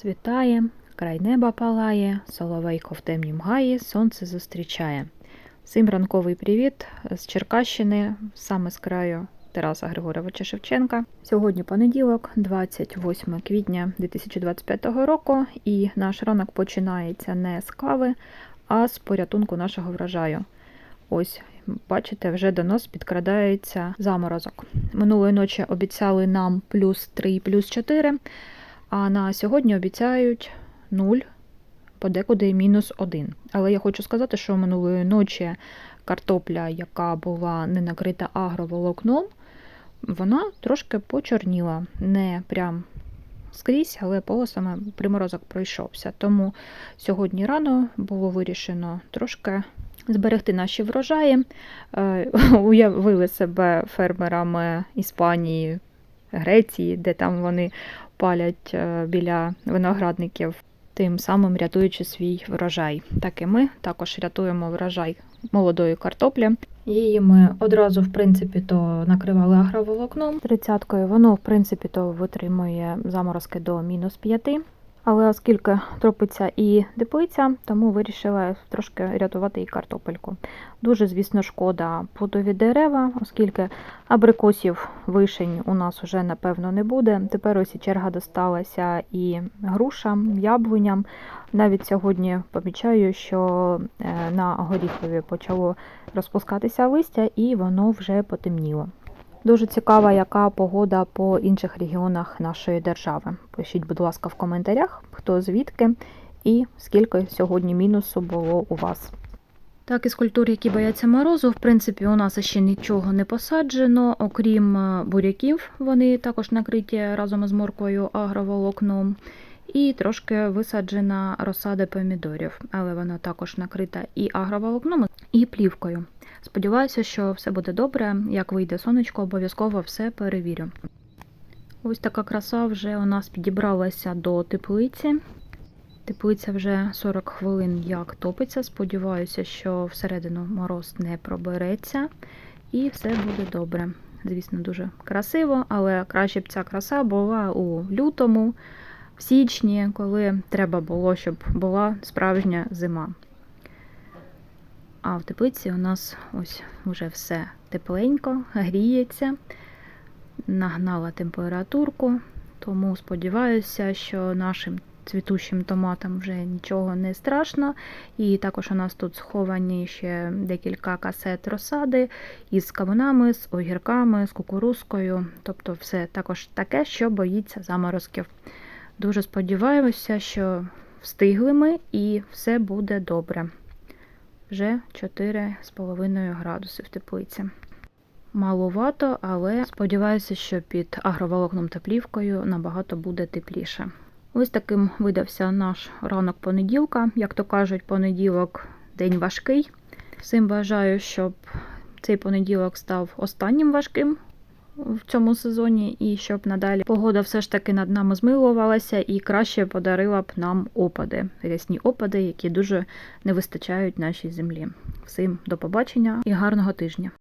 Світає, край неба палає, соловейко в темнім гаї, сонце зустрічає. Всім ранковий привіт з Черкащини, саме з краю Тараса Григоровича Шевченка. Сьогодні понеділок, 28 квітня 2025 року, і наш ранок починається не з кави, а з порятунку нашого врожаю. Ось, бачите, вже до нас підкрадається заморозок. Минулої ночі обіцяли нам плюс 3, плюс 4, а на сьогодні обіцяють 0, подекуди мінус 1. Але я хочу сказати, що минулої ночі картопля, яка була не накрита агроволокном, вона трошки почорніла. Не прям скрізь, але полосами приморозок пройшовся. Тому сьогодні рано було вирішено трошки зберегти наші врожаї. Е, Уявили себе фермерами Іспанії, Греції, де там вони палять е, біля виноградників, тим самим рятуючи свій врожай. Так і ми також рятуємо врожай молодої картоплі. Її ми одразу, в принципі, то накривали агроволокном. Тридцяткою воно, в принципі, то витримує заморозки до мінус 5. Але оскільки тропиться і теплиця, тому вирішила трошки рятувати і картопельку. Дуже, звісно, шкода плодові дерева, оскільки абрикосів вишень у нас вже напевно не буде. Тепер ось і черга досталася і грушам, яблуням. Навіть сьогодні помічаю, що е, на горіхові почало розпускатися листя, і воно вже потемніло. Дуже цікава, яка погода по інших регіонах нашої держави. Пишіть, будь ласка, в коментарях, хто звідки і скільки сьогодні мінусу було у вас. Так, із культур, які бояться морозу, в принципі, у нас ще нічого не посаджено, окрім е, буряків, вони також накриті разом із морквою агроволокном. І трошки висаджена розсада помідорів, але вона також накрита і агроволокном, і плівкою. Сподіваюся, що все буде добре. Як вийде сонечко, обов'язково все перевірю. Ось така краса вже у нас підібралася до теплиці. Теплиця вже 40 хвилин як топиться. Сподіваюся, що всередину мороз не пробереться і все буде добре. Звісно, дуже красиво, але краще б ця краса була у лютому, в січні, коли треба було, щоб була справжня зима. А в теплиці у нас ось вже все тепленько, гріється, нагнала температурку, тому сподіваюся, що нашим цвітущим томатам вже нічого не страшно. І також у нас тут сховані ще декілька касет розсади із кавунами, з огірками, з кукурузкою. Тобто все також таке, що боїться заморозків. Дуже сподіваємося, що встигли ми і все буде добре. Вже 4,5 градуси в теплиці. Маловато, але сподіваюся, що під агроволокном та плівкою набагато буде тепліше. Ось таким видався наш ранок понеділка. Як то кажуть, понеділок день важкий. Всім бажаю, щоб цей понеділок став останнім важким в цьому сезоні, і щоб надалі погода все ж таки над нами змилувалася і краще подарила б нам опади, рясні опади, які дуже не вистачають нашій землі. Всім до побачення і гарного тижня!